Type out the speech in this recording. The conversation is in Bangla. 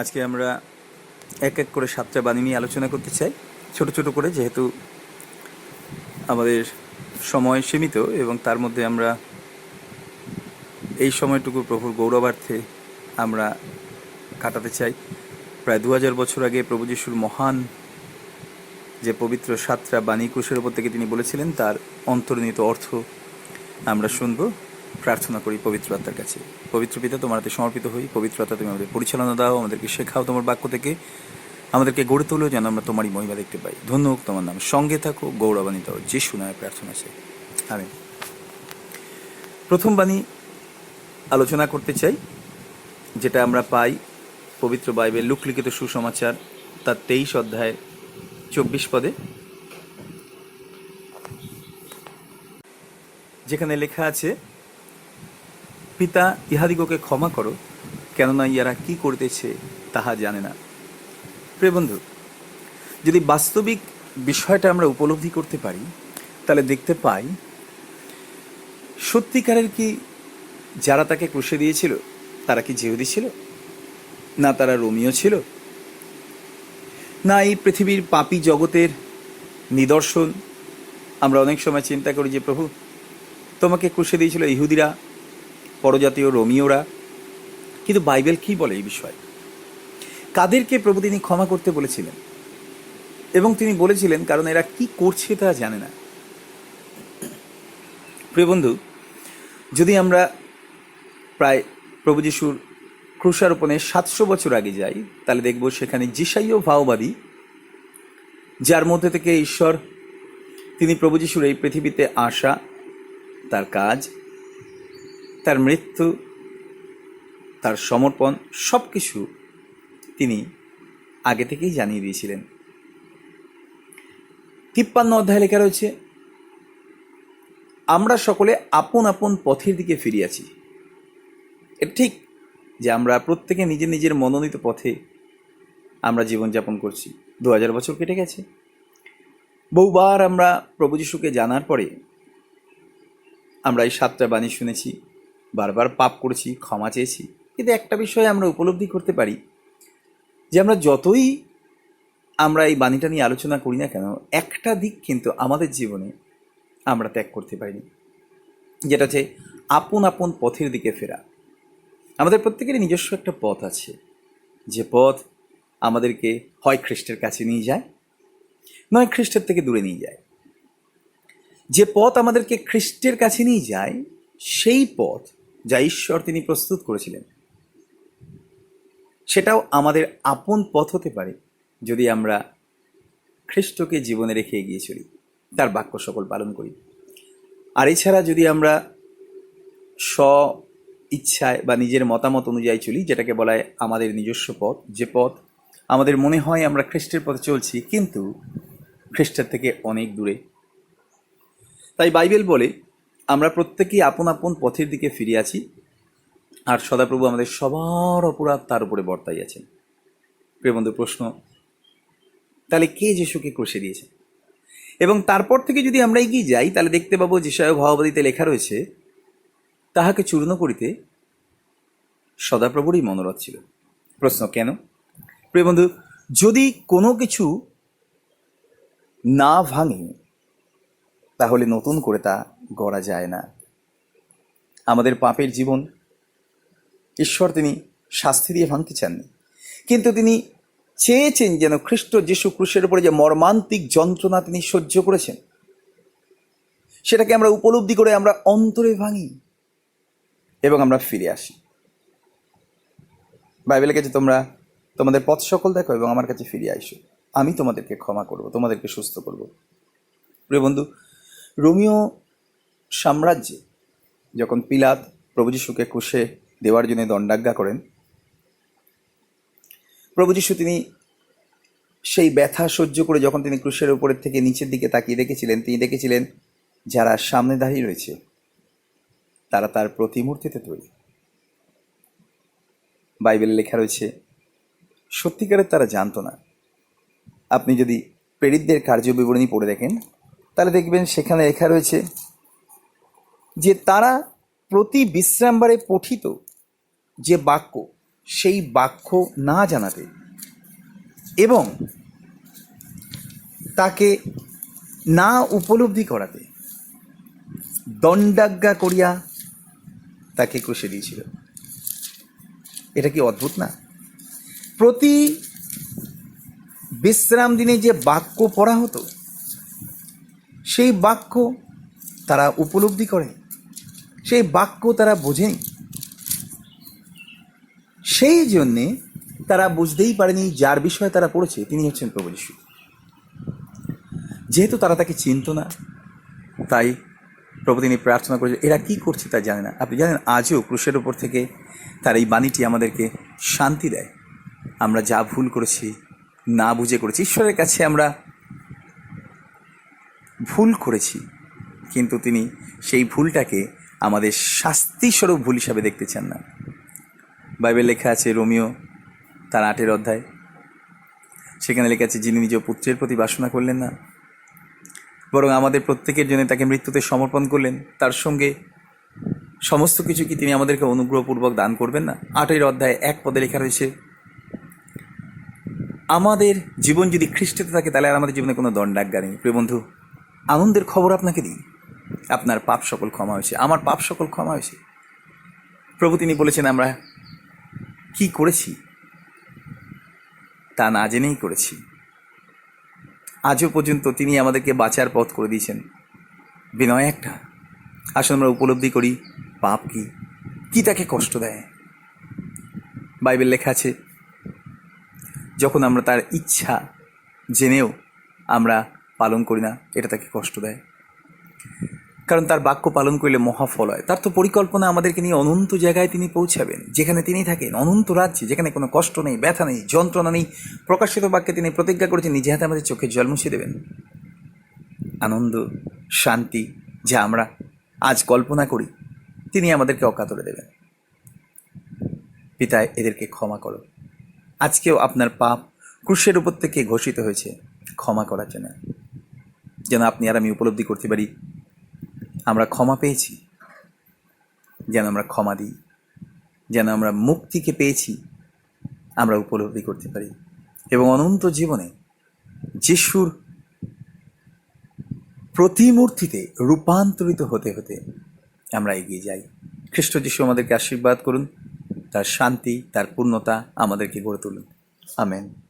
আজকে আমরা এক এক করে সাতটা বাণী নিয়ে আলোচনা করতে চাই। ছোট ছোট করে যেহেতু আমাদের সময় সীমিত এবং তার মধ্যে আমরা এই সময়টুকু প্রভুর গৌরবার্থে আমরা কাটাতে চাই। প্রায় দু হাজার বছর আগে প্রভু যিশুর মহান যে পবিত্র সাতটা বাণী কুশের উপর থেকে তিনি বলেছিলেন, তার অন্তর্নিহিত অর্থ আমরা শুনব। প্রার্থনা করি পবিত্র আত্মার কাছে। পবিত্র পিতা তোমার হাতে সমর্পিত হই। পবিত্র আত্মা, তুমি আমাদের পরিচালনা দাও, আমাদেরকে শেখাও তোমার বাক্য থেকে। আমাদেরকে গড়ে তোলো যেন আমরা তোমারই মহিমা দেখতে পাই। ধন্য হোক তোমার নাম। সঙ্গে থাকো, গৌরবান্বিত যে শোনায় প্রার্থনা চাই আমি প্রথম বাণী আলোচনা করতে চাই, যেটা আমরা পাই পবিত্র বাইবেল লুকলিখিত সুসমাচার, তার তেইশ অধ্যায়, চব্বিশ পদে। যেখানে লেখা আছে পিতা ইহাদিগকে ক্ষমা করো, কেননা ইহারা কি করতেছে তাহা জানে না। প্রিয় বন্ধু, যদি বাস্তবিক বিষয়টা আমরা উপলব্ধি করতে পারি, তাহলে দেখতে পাই, সত্যিকারের কি যারা তাকে ক্রুশে দিয়েছিল, তারা কি জেহুদি ছিল? না তারা রোমিও ছিল? না এই পৃথিবীর পাপী জগতের নিদর্শন? আমরা অনেক সময় চিন্তা করি যে, প্রভু, তোমাকে ক্রুশে দিয়েছিল ইহুদিরা পরজাতীয় রোমিওরা। কিন্তু বাইবেল কি বলে এই বিষয়ে? কাদেরকে প্রভু তিনি ক্ষমা করতে বলেছিলেন? এবং তিনি বলেছিলেন, কারণ এরা কি করছে তা জানে না। প্রিয় বন্ধু, যদি আমরা প্রায় প্রভু যিশুর ক্রুশারোপণে সাতশো বছর আগে যাই, তাহলে দেখব সেখানে জিসাইও ভাওবাদী, যার মধ্যে থেকে ঈশ্বর, তিনি প্রভু যিশুর এই পৃথিবীতে আসা, তার কাজ তার মৃত্যু, তার সমর্পণ সব কিছু তিনি আগে থেকেই জানিয়ে দিয়েছিলেন। তিপ্পান্ন অধ্যায় লেখা রয়েছে, আমরা সকলে আপন আপন পথের দিকে ফিরিয়াছি এটা ঠিক যে আমরা প্রত্যেকে নিজের নিজের মনোনীত পথে আমরা জীবনযাপন করছি। দু হাজার বছর কেটে গেছে। বহুবার আমরা প্রভু যিশুকে জানার পরে আমরা এই সাতটা বাণী শুনেছি। বারবার পাপ করেছি, ক্ষমা চেয়েছি। কিন্তু একটা বিষয়ে আমরা উপলব্ধি করতে পারি, যে আমরা যতই আমরা এই বাণীটা নিয়ে আলোচনা করি না কেন, একটা দিক কিন্তু আমাদের জীবনে আমরা ত্যাগ করতে পারিনি। যেটা হচ্ছে আপন আপন পথের দিকে ফেরা। আমাদের প্রত্যেকেরই নিজস্ব একটা পথ আছে। যে পথ আমাদেরকে হয় খ্রিস্টের কাছে নিয়ে যায়, নয় খ্রিস্টের থেকে দূরে নিয়ে যায়। যে পথ আমাদেরকে খ্রিস্টের কাছে নিয়ে যায়, সেই পথ যা ঈশ্বর তিনি প্রস্তুত করেছিলেন। সেটাও আমাদের আপন পথ হতে পারে যদি আমরা খ্রিস্টকে জীবনে রেখে এগিয়ে চলি, তার বাক্য সকল পালন করি। আর এছাড়া যদি আমরা স্ব ইচ্ছায় বা নিজের মতামত অনুযায়ী চলি, যেটাকে বলা হয় আমাদের নিজস্ব পথ, যে পথ আমাদের মনে হয় আমরা খ্রিস্টের পথে চলছি, কিন্তু খ্রিস্টের থেকে অনেক দূরে। তাই বাইবেল বলে আমরা প্রত্যেকেই আপন আপন পথের দিকে ফিরে আছি, আর সদাপ্রভু আমাদের সবার অপরাধ তার উপরে বর্তাই আছেন। প্রিয় বন্ধু, প্রশ্ন, তাহলে কে যিশুকে ক্রুশে দিয়েছে? এবং তারপর থেকে যদি আমরা এগিয়ে যাই, তাহলে দেখতে পাবো যিশায় ভাওবাদীতে লেখা রয়েছে, তাহাকে চূর্ণ করিতে সদাপ্রভুরই মনোরথ ছিল। প্রশ্ন, কেন? প্রিয় বন্ধু, যদি কোনো কিছু না ভাঙে, তাহলে নতুন করে তা গড়া যায় না। আমাদের পাপের জীবন, ঈশ্বর তিনি শাস্তি দিয়ে ভাঙতে চাননি। কিন্তু তিনি চেয়েছেন যেন খ্রিস্ট যিশু ক্রুশের উপরে যে মর্মান্তিক যন্ত্রণা তিনি সহ্য করেছেন, সেটাকে আমরা উপলব্ধি করে আমরা অন্তরে ভাঙি এবং আমরা ফিরে আসি। বাইবেলের কাছে তোমরা তোমাদের পথ সকল দেখো এবং আমার কাছে ফিরে আইসো। আমি তোমাদেরকে ক্ষমা করব, তোমাদেরকে সুস্থ করব। প্রিয় বন্ধু, রোমিও সাম্রাজ্যে যখন পিলাত প্রভু যিশুকে কুশে দেওয়ার জন্য দণ্ডাজ্ঞা করেন, প্রভু যিশু তিনি সেই ব্যথা সহ্য করে যখন তিনি ক্রুশের উপরের থেকে নিচের দিকে তাকিয়ে দেখেছিলেন, তিনি দেখেছিলেন যারা সামনে দাঁড়িয়ে রয়েছে, তারা তার প্রতিমূর্তিতে তৈরি। বাইবেলে লেখা রয়েছে, সত্যিকারের তারা জানতো না। আপনি যদি প্রেরিতদের কার্য বিবরণী পড়ে দেখেন, তাহলে দেখবেন সেখানে লেখা রয়েছে যে তারা প্রতি বিশ্রামবারে পঠিত যে বাক্য, সেই বাক্য না জানাতে এবং তাকে না উপলব্ধি করাতে দণ্ডাজ্ঞা করিয়া তাকে কষে দিয়েছিল। এটা কি অদ্ভুত না? প্রতি বিশ্রাম দিনে যে বাক্য পড়া হতো, সেই বাক্য তারা উপলব্ধি করে। সেই বাক্য তারা বোঝেনি। সেই জন্যে তারা বুঝতেই পারেনি যার বিষয়ে তারা পড়েছে, তিনি হচ্ছেন প্রভু যিশু। যেহেতু তারা তাকে চিনত না, তাই প্রভু তিনি প্রার্থনা করেছে এরা কি করছে তা জানে না। আপনি জানেন, আজও ক্রুশের উপর থেকে তার এই বাণীটি আমাদেরকে শান্তি দেয়। আমরা যা ভুল করেছি, না বুঝে করেছি, ঈশ্বরের কাছে আমরা ভুল করেছি, কিন্তু তিনি সেই ভুলটাকে আমাদের শাস্তিস্বরূপ ভুল হিসাবে দেখতে চান না। বাইবেল লেখা আছে রোমিও তার আটের অধ্যায়। সেখানে লেখা আছে, যিনি নিজ পুত্রের প্রতি বাসনা করলেন না, বরং আমাদের প্রত্যেকের জন্য তাকে মৃত্যুতে সমর্পণ করলেন, তার সঙ্গে সমস্ত কিছু কি তিনি আমাদেরকে অনুগ্রহপূর্বক দান করবেন না? আটের অধ্যায় এক পদে লেখা রয়েছে, আমাদের জীবন যদি খ্রিস্টতে থাকে, তাহলে আর আমাদের জীবনে কোনো দণ্ডাজ্ঞা নেই। প্রিয় বন্ধু, আনন্দের খবর আপনাকে দিই। আপনার পাপ সকল ক্ষমা হয়েছে। আমার পাপ সকল ক্ষমা হয়েছে। প্রভু তিনি বলেছেন, আমরা কি করেছি তা না জেনেই করেছি। আজও পর্যন্ত তিনি আমাদেরকে বাঁচার পথ করে দিয়েছেন। বিনয় একটা আসলে আমরা উপলব্ধি করি, পাপ কি? কি তাকে কষ্ট দেয়? বাইবেল লেখা আছে, যখন আমরা তার ইচ্ছা জেনেও আমরা পালন করি না, এটা তাকে কষ্ট দেয়। কারণ তার বাক্য পালন করলে মহাফল হয়। তার তো পরিকল্পনা আমাদেরকে নিয়ে অনন্ত জায়গায় তিনি পৌঁছাবেন। যেখানে তিনি থাকেন, অনন্ত রাজ্যে, যেখানে কোনো কষ্ট নেই, ব্যথা নেই, যন্ত্রণা নেই, প্রকাশিত বাক্যে তিনি প্রতিজ্ঞা করেছেন, নিজে হাতে আমাদের চোখে জল মুছে দেবেন। আনন্দ, শান্তি, যা আমরা আজ কল্পনা করি, তিনি আমাদেরকে অকাতরে দেবেন। পিতা এদেরকে ক্ষমা করো। আজকেও আপনার পাপ ক্রুশের উপর থেকে ঘোষিত হয়েছে। ক্ষমা করার জন্য। যেন আপনি আর আমি উপলব্ধি করতে পারি আমরা ক্ষমা পেয়েছি। যেন আমরা ক্ষমা দিই। যেন আমরা মুক্তিকে পেয়েছি, আমরা উপলব্ধি করতে পারি। এবং অনন্ত জীবনে যিশুর প্রতিমূর্তিতে রূপান্তরিত হতে হতে আমরা এগিয়ে যাই। খ্রিস্ট যিশু আমাদেরকে আশীর্বাদ করুন, তার শান্তি, তার পূর্ণতা আমাদেরকে গড়ে তুলুন। আমেন।